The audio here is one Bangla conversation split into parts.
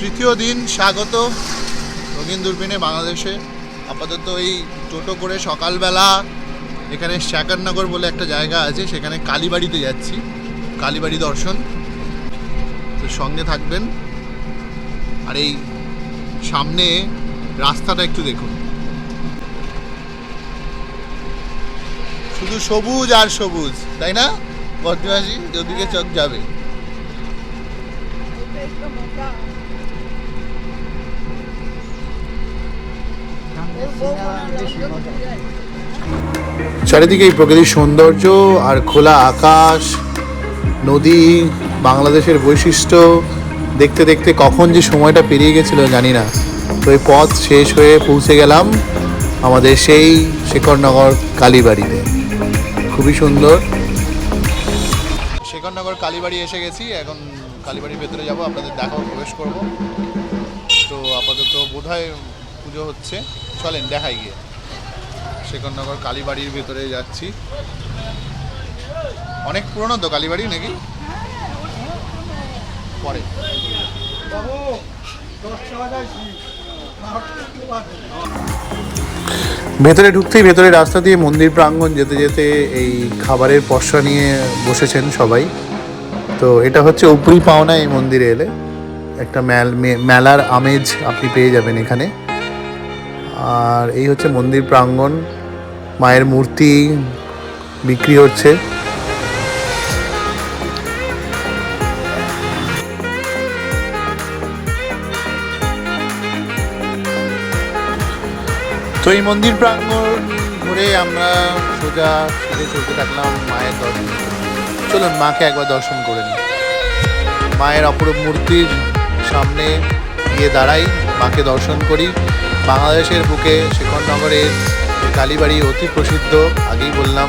তৃতীয় দিন স্বাগত রঙিন দূরবীনে বাংলাদেশে। আপাতত এই টোটো করে সকালবেলা এখানে শ্যাকারনগর বলে একটা জায়গা আছে, সেখানে কালীবাড়িতে যাচ্ছি। কালীবাড়ি দর্শন। তো সঙ্গে থাকবেন। আর এই সামনে রাস্তাটা একটু দেখুন। শুধু সবুজ আর সবুজ, তাই না? বর্তমাসী যদিকে চোখ যাবে। চারিদিকে এই প্রকৃতির সৌন্দর্য আর খোলা আকাশ, নদী, বাংলাদেশের বৈশিষ্ট্য, দেখতে দেখতে কখন যে সময়টা পেরিয়ে গেছিল জানি না। তো এই পথ শেষ হয়ে পৌঁছে গেলাম আমাদের সেই শেখরনগর কালীবাড়িতে। খুবই সুন্দর। শেখরনগর কালীবাড়ি এসে গেছি, এখন কালীবাড়ির ভেতরে যাব, আপনাদের দেখাও প্রবেশ করব। তো আপাতত বোধহয় পুজো হচ্ছে। চলেন, দেখাই গিয়ে। শেখরনগর কালীবাড়ির ভেতরে যাচ্ছি। অনেক পুরনো তো কালীবাড়ি নাকি? পরে। ভেতরে ঢুকতেই ভেতরে রাস্তা দিয়ে মন্দির প্রাঙ্গণ যেতে যেতে এই খাবারের পসরা নিয়ে বসেছেন সবাই। তো এটা হচ্ছে উপরি পাওনা এই মন্দিরে এলে। একটা মেলার আমেজ আপনি পেয়ে যাবেন এখানে। আর এই হচ্ছে মন্দির প্রাঙ্গণ, মায়ের মূর্তি বিক্রি হচ্ছে। তো এই মন্দির প্রাঙ্গণ ঘুরে আমরা সোজা ফিরে চলতে থাকলাম মায়ের দর্শন। চলুন মাকে একবার দর্শন করে নিই। মায়ের অপরূপ মূর্তির সামনে গিয়ে দাঁড়াই, মাকে দর্শন করি। বাংলাদেশের বুকে শেখরনগরের এই কালীবাড়ি অতি প্রসিদ্ধ, আগেই বললাম,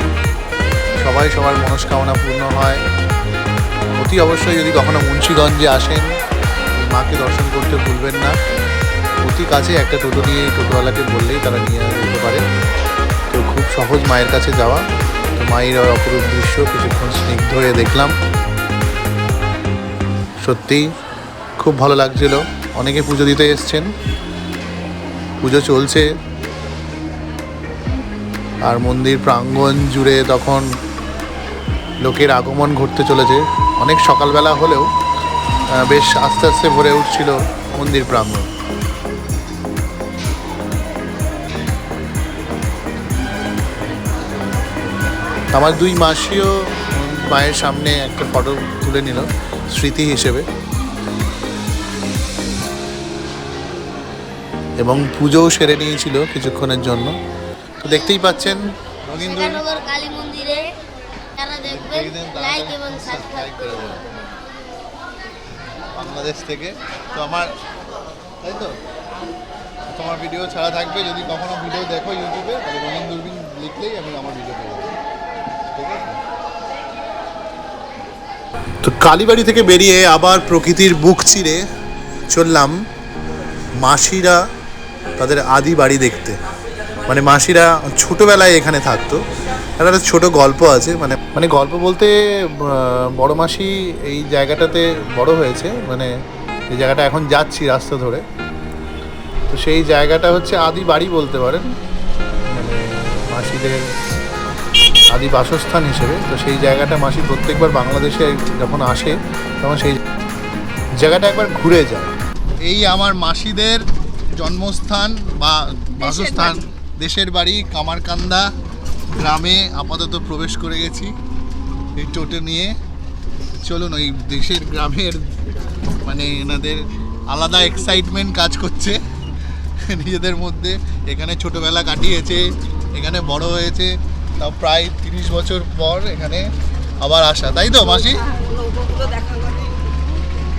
সবাই সবার মনস্কামনা পূর্ণ হয়। অতি অবশ্যই যদি কখনো মুন্সীগঞ্জে আসেন মাকে দর্শন করতে ভুলবেন না। অতি কাছে একটা টোটো নিয়ে টোটোওয়ালাকে বললেই তারা নিয়ে যেতে পারে। তো খুব সহজ মায়ের কাছে যাওয়া। তো মায়ের অপরূপ দৃশ্য কিছুক্ষণ স্নিগ্ধ হয়ে দেখলাম। সত্যিই খুব ভালো লাগছিল। অনেকে পুজো দিতে এসছেন। পুজো চলছে। আর মন্দির প্রাঙ্গণ জুড়ে তখন লোকের আগমন ঘটতে চলেছে। অনেক সকালবেলা হলেও বেশ আস্তে আস্তে ভরে উঠছিল মন্দির প্রাঙ্গণ। আমার দুই মাসিও মায়ের সামনে একটা ফটো তুলে নিল, স্মৃতি হিসেবে। এবং পুজোও সেরে নিয়েছিল কিছুক্ষণের জন্য। তো দেখতেই পাচ্ছেন কালী মন্দিরে তারা দেখবেন দেখবেন, লাইক এবং সাবস্ক্রাইব করে বাংলাদেশ থেকে। তো আমার তাই তো? তোমার ভিডিও ছাড়া থাকবে। যদি কখনো ভিডিও দেখো ইউটিউবে তাহলে রঙিন দূরবীন লিখলেই আমি আমার ভিডিও পেয়ে যাব। ঠিক আছে? তো কালীবাড়ি থেকে বেরিয়ে আবার প্রকৃতির বুক চিরে চললাম মাসিরা তাদের আদি বাড়ি দেখতে। মানে মাসিরা ছোটোবেলায় এখানে থাকতো। একটা ছোট গল্প আছে মানে মানে গল্প বলতে বড় মাসি এই জায়গাটাতে বড় হয়েছে মানে এই জায়গাটা এখন যাচ্ছি রাস্তা ধরে। তো সেই জায়গাটা হচ্ছে আদি বাড়ি বলতে পারেন। মানে মাসিদের আদি বাসস্থান হিসেবে। তো সেই জায়গাটা মাসি প্রত্যেকবার বাংলাদেশে যখন আসে, তখন সেই জায়গাটা একবার ঘুরে যায়। এই আমার মাসিদের জন্মস্থান বা বাসস্থান দেশের বাড়ি। কামারকান্দা গ্রামে আপাতত প্রবেশ করে গেছি। এই টোটো নিয়ে। চলুন ওই দেশের গ্রামের মানে এনাদের আলাদা এক্সাইটমেন্ট কাজ করছে। নিজেদের মধ্যে। এখানে ছোটবেলা কাটিয়েছে এখানে বড় হয়েছে তাও প্রায় তিরিশ বছর পর এখানে আবার আসা। তাই তো মাসি?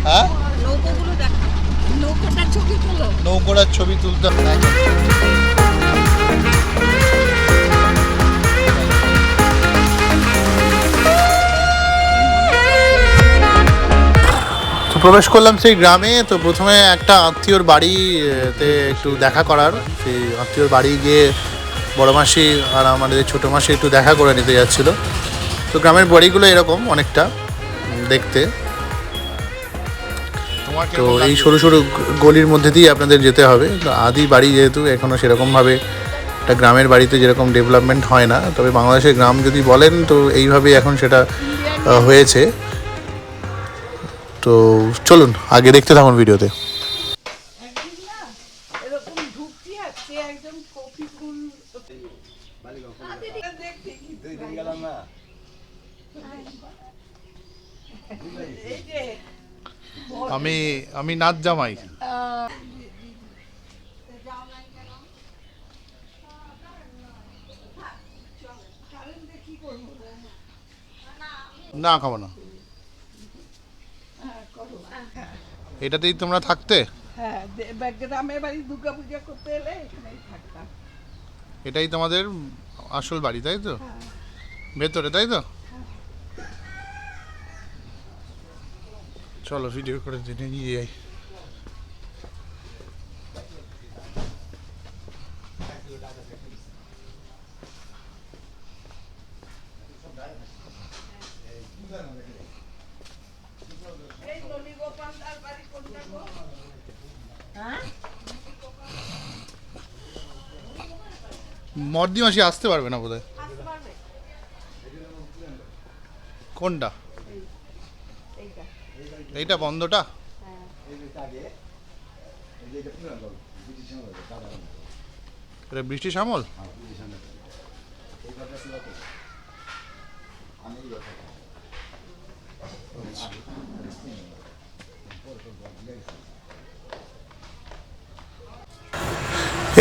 হ্যাঁ? নৌকোটার ছবি তুলতে তো প্রবেশ করলাম সেই গ্রামে, তো প্রথমে একটা আত্মীয়র বাড়িতে একটু দেখা করার। সেই আত্মীয়র বাড়ি গিয়ে বড় মাসি আর আমাদের ছোটো মাসি একটু দেখা করে নিতে যাচ্ছিল। তো গ্রামের বাড়িগুলো এরকম অনেকটা দেখতে। তো এই সরু সরু গলির মধ্যে দিয়ে আপনাদের যেতে হবে। তো আদি বাড়ি যেহেতু এখনও সেরকমভাবে একটা গ্রামের বাড়িতে যেরকম ডেভেলপমেন্ট হয় না তবে বাংলাদেশের গ্রাম যদি বলেন তো এইভাবেই এখন সেটা হয়েছে। তো চলুন আগে দেখতে থাকুন ভিডিওতে। এই যে আমি আমি নাচ জামাই। না খাব না। এটাতেই তোমরা থাকতে? হ্যাঁ এটাই তোমাদের আসল বাড়ি তাই তো? ভেতরে তাই তো? চলো ভিডিও করে দিনে নিয়ে যাই মর্দি মাসি আসতে পারবে না বোধহয়? কোনটা? এইটা বন্ধটা? বৃষ্টি সামল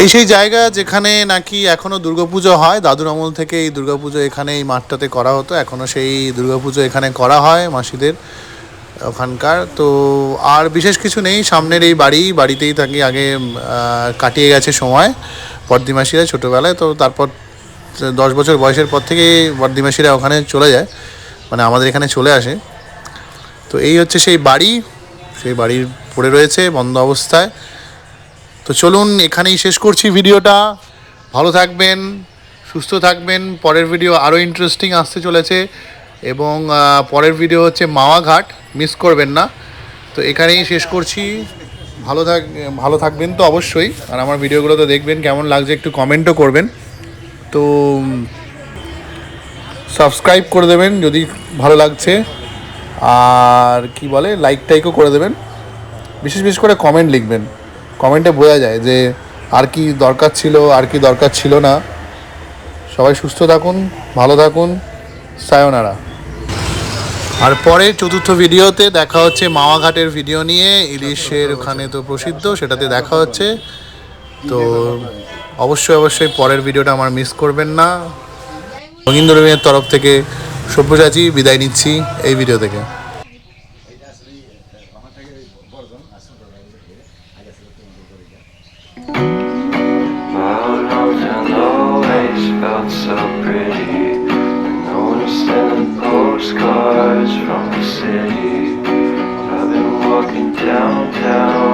এই সেই জায়গা যেখানে নাকি এখনও দুর্গাপুজো হয়, দাদুর আমল থেকে এই দুর্গাপুজো এখানে এই মাঠটাতে করা হতো, এখনও সেই দুর্গাপুজো এখানে করা হয় মাসিদের ওখানকার। তো আর বিশেষ কিছু নেই, সামনের এই বাড়ি, বাড়িতেই থাকি। আগে কাটিয়ে গেছে সময় বর্দিমাসিরা ছোটোবেলায়। তো তারপর, দশ বছর বয়সের পর থেকে বর্দিমাসিরা ওখানে চলে যায়। মানে আমাদের এখানে চলে আসে। তো এই হচ্ছে সেই বাড়ি। সেই বাড়ির পড়ে রয়েছে, বন্ধ অবস্থায়। তো চলুন, এখানেই শেষ করছি ভিডিওটা। ভালো থাকবেন, সুস্থ থাকবেন। পরের ভিডিও আরও ইন্টারেস্টিং আসতে চলেছে। এবং পরের ভিডিও হচ্ছে মাওয়া ঘাট মিস করবেন না। তো এখানেই শেষ করছি। ভালো থাক, ভালো থাকবেন তো অবশ্যই। আর আমার ভিডিওগুলো তো দেখবেন, কেমন লাগছে একটু কমেন্টও করবেন। তো সাবস্ক্রাইব করে দেবেন যদি ভালো লাগছে। আর কি বলে লাইক টাইকও করে দেবেন। বিশেষ বিশেষ করে কমেন্ট লিখবেন। কমেন্টে বোঝা যায় যে, আর কি দরকার ছিল, আর কি দরকার ছিল না। সবাই সুস্থ থাকুন, ভালো থাকুন। সায়োনারা আর পরে চতুর্থ ভিডিওতে দেখা হচ্ছে মাওয়াঘাটের ভিডিও নিয়ে। ইলিশের ওখানে তো প্রসিদ্ধ, সেটাতে দেখা হচ্ছে। তো অবশ্যই অবশ্যই পরের ভিডিওটা আমার মিস করবেন না। রবীন্দ্র রবিনের তরফ থেকে সব্যসাচী, বিদায় নিচ্ছি এই ভিডিও থেকে। Always felt so pretty. Postcards from the city. I've been walking downtown